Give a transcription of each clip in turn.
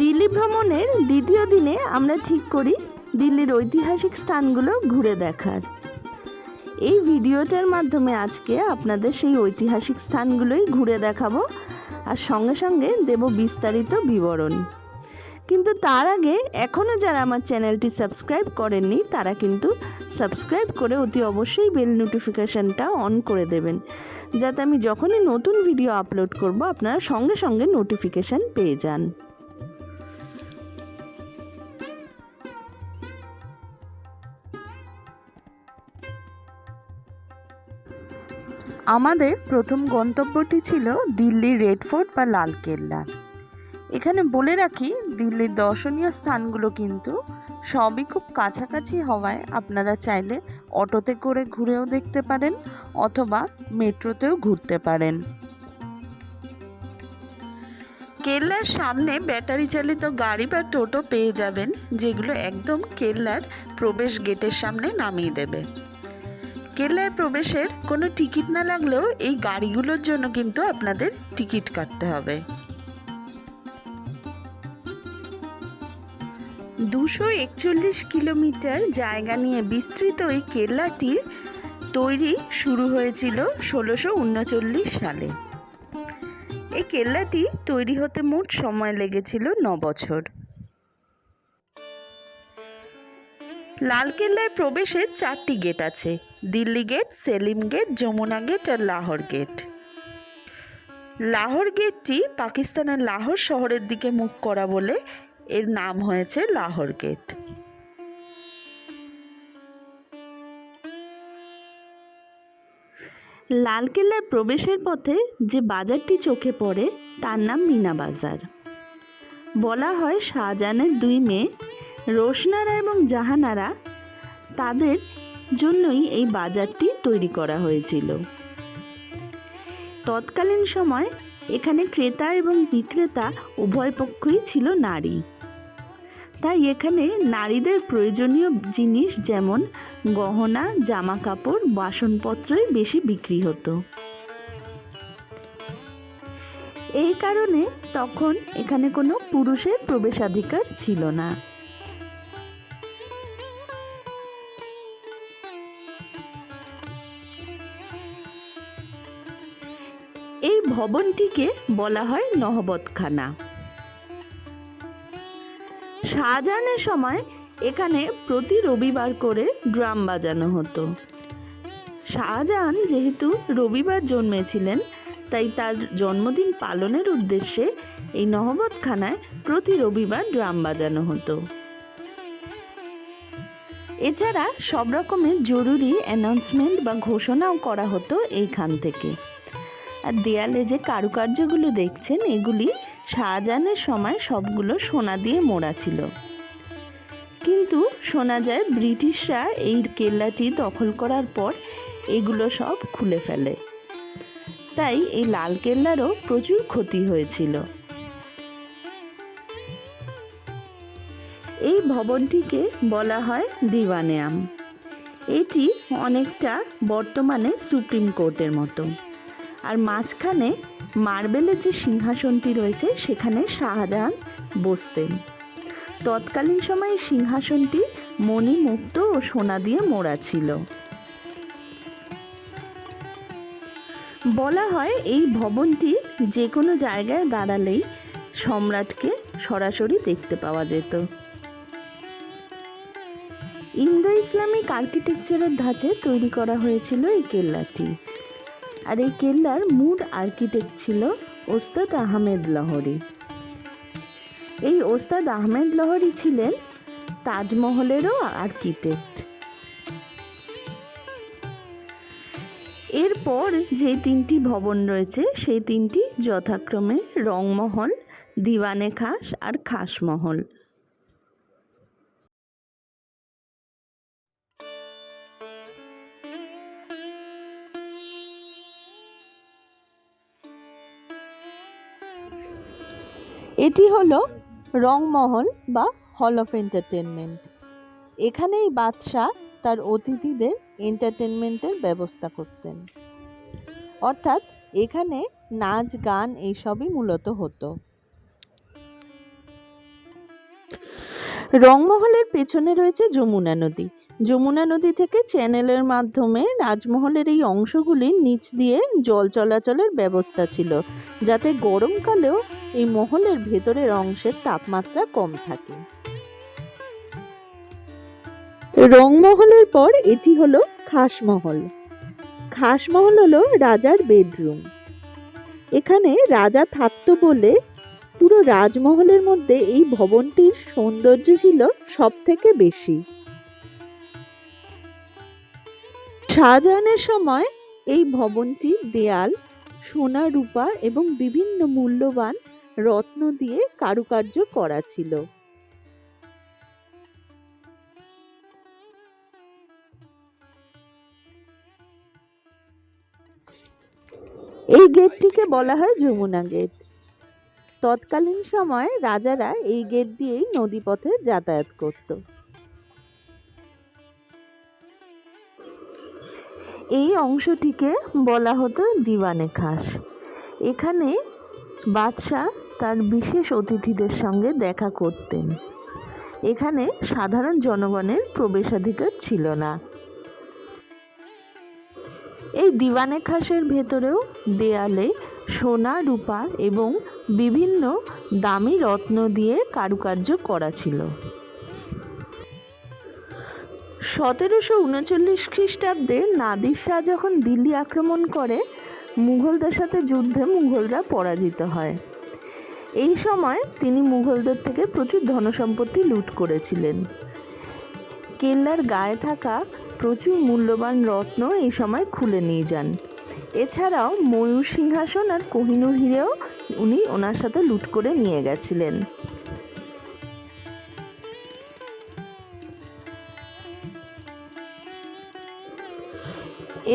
দিল্লি ভ্রমণের দ্বিতীয় দিনে আমরা ঠিক করি দিল্লির ঐতিহাসিক স্থানগুলো ঘুরে দেখার। এই ভিডিওটার মাধ্যমে আজকে আপনাদের সেই ঐতিহাসিক স্থানগুলোই ঘুরে দেখাবো আর সঙ্গে সঙ্গে দেব বিস্তারিত বিবরণ। কিন্তু তার আগে এখনও যারা আমার চ্যানেলটি সাবস্ক্রাইব করেননি, তারা কিন্তু সাবস্ক্রাইব করে অতি অবশ্যই বেল নোটিফিকেশানটা অন করে দেবেন। যাতে আমি যখনই নতুন ভিডিও আপলোড করব, আপনারা সঙ্গে সঙ্গে নোটিফিকেশান পেয়ে যান। আমাদের প্রথম গন্তব্যটি ছিল দিল্লির রেড ফোর্ট বা লাল কেল্লা। এখানে বলে রাখি, দিল্লির দর্শনীয় স্থানগুলো কিন্তু সবই খুব কাছাকাছি হওয়ায় আপনারা চাইলে অটোতে করে ঘুরেও দেখতে পারেন অথবা মেট্রোতেও ঘুরতে পারেন। কেল্লার সামনে ব্যাটারি চালিত গাড়ি বা টোটো পেয়ে যাবেন, যেগুলো একদম কেল্লার প্রবেশ গেটের সামনে নামিয়ে দেবে। কেল্লায় প্রবেশের কোনো টিকিট না লাগলেও এই গাড়িগুলোর জন্য কিন্তু আপনাদের টিকিট কাটতে হবে। দুশো একচল্লিশ কিলোমিটার জায়গা নিয়ে বিস্তৃত এই কেল্লাটির তৈরি শুরু হয়েছিল ষোলোশো উনচল্লিশ সালে। এই কেল্লাটি তৈরি হতে মোট সময় লেগেছিল ন বছর। লালকেল্লায় প্রবেশের চারটি গেট আছে, Delhi gate, Salim gate, Yamuna gate আর লাহোর গেট। লাহোর গেটটি পাকিস্তানের লাহোর শহরের দিকে মুখ করা বলে এর নাম হয়েছে লাহোর গেট। লালকেল্লার প্রবেশের পথে যে বাজারটি চোখে পড়ে, তার নাম মিনা বাজার। বলা হয় শাহজাহানের দুই মেয়ে রোশনারা এবং জাহানারা তাদের জন্যই এই বাজারটি তৈরি করা হয়েছিল। তৎকালীন সময় এখানে ক্রেতা এবং বিক্রেতা উভয় পক্ষই ছিল নারী। তাই এখানে নারীদের প্রয়োজনীয় জিনিস যেমন গহনা জামা কাপড় বাসনপত্রই বেশি বিক্রি হতো। এই কারণে তখন এখানে কোনো পুরুষের প্রবেশাধিকার ছিল না। ভবনটিকে বলা হয় নহবতখানা। শাহজাহানের সময় এখানে প্রতি রবিবার করে ড্রাম বাজানো হতো। শাহজাহান যেহেতু রবিবার জন্মেছিলেন, তাই তার জন্মদিন পালনের উদ্দেশ্যে এই নহবতখানায় প্রতি রবিবার ড্রাম বাজানো হতো। এছাড়া সব রকমের জরুরি অ্যানাউন্সমেন্ট বা ঘোষণাও করা হতো এইখান থেকে। আর দেয়ালে যে কারুকার্যগুলো দেখছেন, এগুলি শাহজাহানের সময় সবগুলো সোনা দিয়ে মোড়া ছিল। কিন্তু শোনা যায় ব্রিটিশরা এই কেল্লাটি দখল করার পর এগুলো সব খুলে ফেলে। তাই এই লাল কেল্লারও প্রচুর ক্ষতি হয়েছিল। এই ভবনটিকে বলা হয় দিওয়ানেয়াম। এটি অনেকটা বর্তমানে সুপ্রিম কোর্টের মতো। আর মাঝখানে মার্বেলের যে সিংহাসনটি রয়েছে, সেখানে শাহজাহান বসতেন। তৎকালীন সময়ে সিংহাসনটি মণিমুক্ত ও সোনা দিয়ে মোড়া ছিল। বলা হয় এই ভবনটি যে কোনো জায়গায় দাঁড়ালেই সম্রাটকে সরাসরি দেখতে পাওয়া যেত। ইন্দো ইসলামিক আর্কিটেকচারের ধাঁচে তৈরি করা হয়েছিল এই কেল্লাটি। আর এই কেল্লার মূল আর্কিটেক্ট ছিল ওস্তাদ আহমেদ লহরি। এই ওস্তাদ আহমেদ লহরি ছিলেন তাজমহলেরও আর্কিটেক্ট এরপর যে তিনটি ভবন রয়েছে, সেই তিনটি যথাক্রমে রংমহল, দিওয়ানে খাস আর খাসমহল। এটি হলো রংমহল বা হল অফ এন্টারটেনমেন্ট এখানেই বাদশাহ তার অতিথিদের এন্টারটেনমেন্টের ব্যবস্থা করতেন। অর্থাৎ এখানে নাচ, গান এইসবই মূলত হতো। রংমহলের পেছনে রয়েছে যমুনা নদী। যমুনা নদী থেকে চ্যানেলের মাধ্যমে রাজমহলের এই অংশগুলির নিচ দিয়ে জল চলাচলের ব্যবস্থা ছিল, যাতে গরমকালেও এই মহলের ভেতরের অংশের তাপমাত্রা কম থাকে। রংমহলের পর এটি হলো খাসমহল। খাসমহল হলো রাজার বেডরুম। এখানে রাজা থাকতো বলে পুরো রাজমহলের মধ্যে এই ভবনটির সৌন্দর্য ছিল সব থেকে বেশি। শাহজাহানের সময় এই ভবনটির দেয়াল, সোনা রূপা এবং বিভিন্ন মূল্যবান রত্ন দিয়ে কারুকার্য করা ছিল। এই গেটটিকে বলা হয় যমুনা গেট। তৎকালীন সময় রাজারা এই গেট দিয়েই নদীপথে যাতায়াত করত। এই অংশটিকে বলা হতো দিওয়ানে খাস। এখানে বাদশাহ তার বিশেষ অতিথিদের সঙ্গে দেখা করতেন। এখানে সাধারণ জনগণের প্রবেশাধিকার ছিল না। এই দিওয়ানে খাসের ভেতরেও দেয়ালে সোনা, রূপা এবং বিভিন্ন দামি রত্ন দিয়ে কারুকার্য করা ছিল। সতেরোশো উনচল্লিশ খ্রিস্টাব্দে নাদির শাহ যখন দিল্লি আক্রমণ করে, মুঘলদের সাথে যুদ্ধে মুঘলরা পরাজিত হয়। এই সময় তিনি মুঘলদের থেকে প্রচুর ধনসম্পত্তি লুট করেছিলেন। কেল্লার গায়ে থাকা প্রচুর মূল্যবান রত্ন এই সময় খুলে নিয়ে যান। এছাড়াও ময়ূর সিংহাসন আর কোহিনুর হিরেও উনি ওনার সাথে লুট করে নিয়ে গেছিলেন।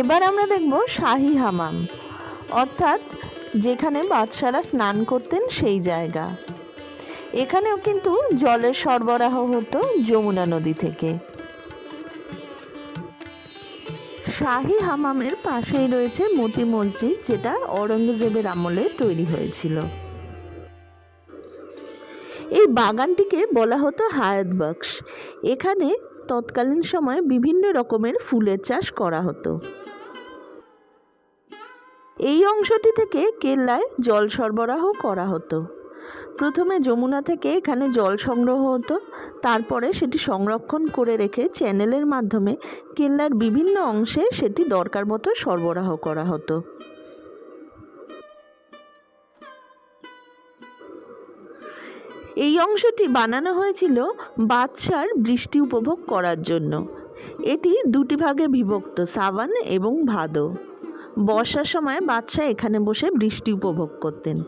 এবার আমরা দেখব শাহী হামাম, অর্থাৎ যেখানে বাদশারা স্নান করতেন সেই জায়গা। এখানেও কিন্তু জলের সরবরাহ হতো যমুনা নদী থেকে। শাহী হামামের পাশেই রয়েছে মতি মসজিদ, যেটা অরঙ্গজেবের আমলে তৈরি হয়েছিল। এই বাগানটিকে বলা হতো হায়াত বক্স। এখানে তৎকালীন সময়ে বিভিন্ন রকমের ফুলের চাষ করা হতো। এই অংশটি থেকে কেল্লায় জল সরবরাহ করা হতো। প্রথমে যমুনা থেকে এখানে জল সংগ্রহ হতো, তারপরে সেটি সংরক্ষণ করে রেখে চ্যানেলের মাধ্যমে কেল্লার বিভিন্ন অংশে সেটি দরকার মতো সরবরাহ করা হতো। এই অংশটি বানানো হয়েছিল বাদশার বৃষ্টি উপভোগ করার জন্য। এটি দুটি ভাগে বিভক্ত, সাবান এবং ভাদো। বর্ষার সময় বাদশাহ এখানে বসে বৃষ্টি উপভোগ করতেন।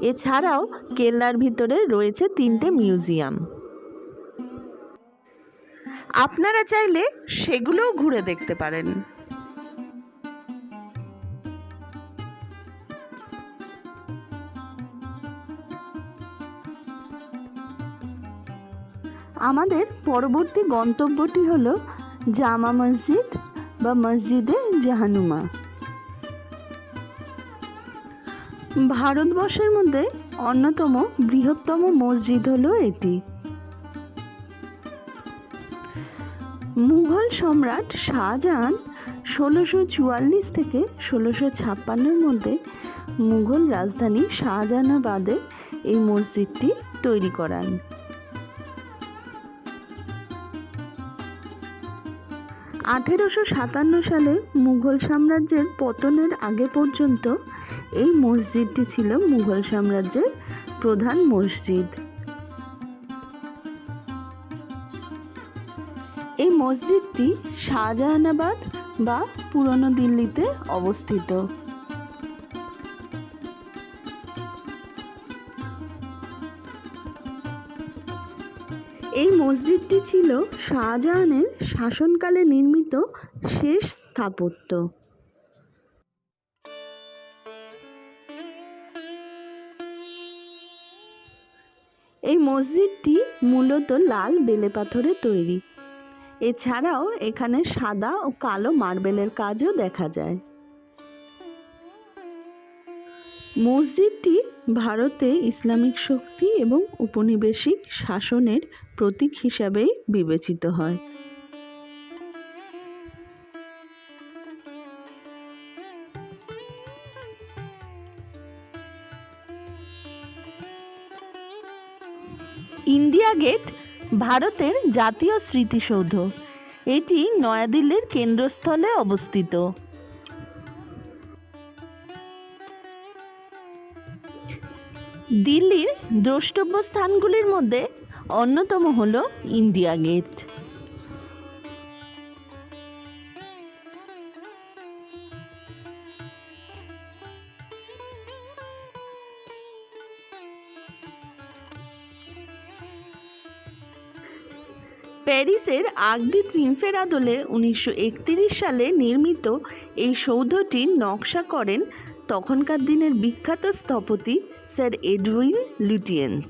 এছাড়াও কেল্লার ভিতরে রয়েছে তিনটে মিউজিয়াম। আপনারা চাইলে সেগুলোও ঘুরে দেখতে পারেন। আমাদের পরবর্তী গন্তব্যটি হলো জামা মসজিদ বা মসজিদে জাহানুমা। ভারতবর্ষের মধ্যে অন্যতম বৃহত্তম মসজিদ হলো এটি। মুঘল সম্রাট শাহজাহান ষোলোশো চুয়াল্লিশ থেকে ষোলোশো ছাপ্পান্নের মধ্যে মুঘল রাজধানী শাহজাহানাবাদে এই মসজিদটি তৈরি করান। আঠেরোশো সাতান্ন সালে মুঘল সাম্রাজ্যের পতনের আগে পর্যন্ত এই মসজিদটি ছিল মুঘল সাম্রাজ্যের প্রধান মসজিদ। এই মসজিদটি শাহজাহানাবাদ বা পুরনো দিল্লিতে অবস্থিত। মসজিদটি ছিল শাহজাহানের শাসনকালে নির্মিত শেষ স্থাপত্য। এই মসজিদটি মূলত লাল বেলে পাথরে তৈরি। এছাড়াও এখানে সাদা ও কালো মার্বেলের কাজও দেখা যায়। মসজিদটি ভারতে ইসলামিক শক্তি এবং উপনিবেশিক শাসনের প্রতীক হিসাবেই বিবেচিত হয়। ইন্ডিয়া গেট ভারতের জাতীয় স্মৃতিসৌধ। এটি নয়াদিল্লির কেন্দ্রস্থলে অবস্থিত। দিল্লির দ্রষ্টব্য স্থানগুলির মধ্যে অন্যতম হল ইন্ডিয়া গেট। প্যারিসের আগদি ত্রিমফের আদলে উনিশশো সালে নির্মিত এই সৌধটির নকশা করেন তখনকার দিনের বিখ্যাত স্থপতি স্যার এডউইন লুটিয়েন্স।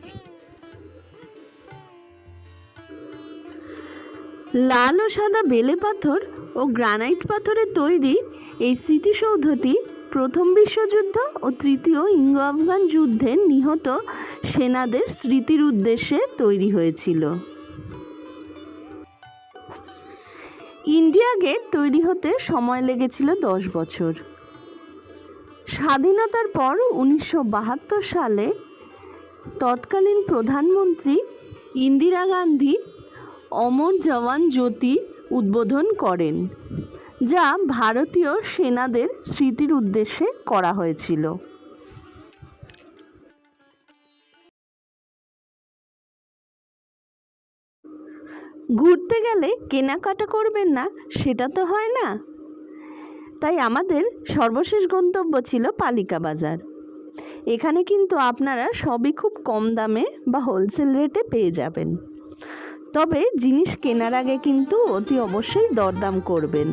লাল ও সাদা বেলে পাথর ও গ্রানাইট পাথরের তৈরি এই স্মৃতিসৌধটি প্রথম বিশ্বযুদ্ধ ও তৃতীয় ইঙ্গো আফগান যুদ্ধে নিহত সেনাদের স্মৃতির উদ্দেশ্যে তৈরি হয়েছিল। ইন্ডিয়া গেট তৈরি হতে সময় লেগেছিল দশ বছর। স্বাধীনতার পর উনিশশো বাহাত্তর সালে তৎকালীন প্রধানমন্ত্রী ইন্দিরা গান্ধী অমর জওয়ান জ্যোতি উদ্বোধন করেন, যা ভারতীয় সেনাদের স্মৃতির উদ্দেশ্যে করা হয়েছিল। ঘুরতে গেলে কেনাকাটা করবেন না, সেটা তো হয় না। তাই আমাদের সর্বশেষ গন্তব্য ছিল পালিকা বাজার। এখানে কিন্তু আপনারা সবই খুব কম দামে বা হোলসেল রেটে পেয়ে যাবেন। তবে জিনিস কেনার আগে কিন্তু অতি অবশ্যই দরদাম করবেন।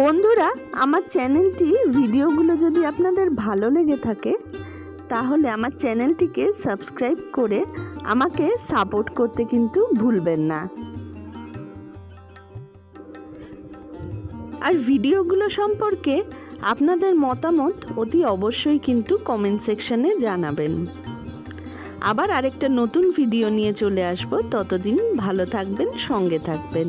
বন্ধুরা, আমার চ্যানেলটি, ভিডিওগুলো যদি আপনাদের ভালো লেগে থাকে, তাহলে আমার চ্যানেলটিকে সাবস্ক্রাইব করে আমাকে সাপোর্ট করতে কিন্তু ভুলবেন না। আর ভিডিওগুলো সম্পর্কে আপনাদের মতামত অতি অবশ্যই কিন্তু কমেন্ট সেকশানে জানাবেন। আবার আরেকটা নতুন ভিডিও নিয়ে চলে আসব। ততদিন ভালো থাকবেন, সঙ্গে থাকবেন।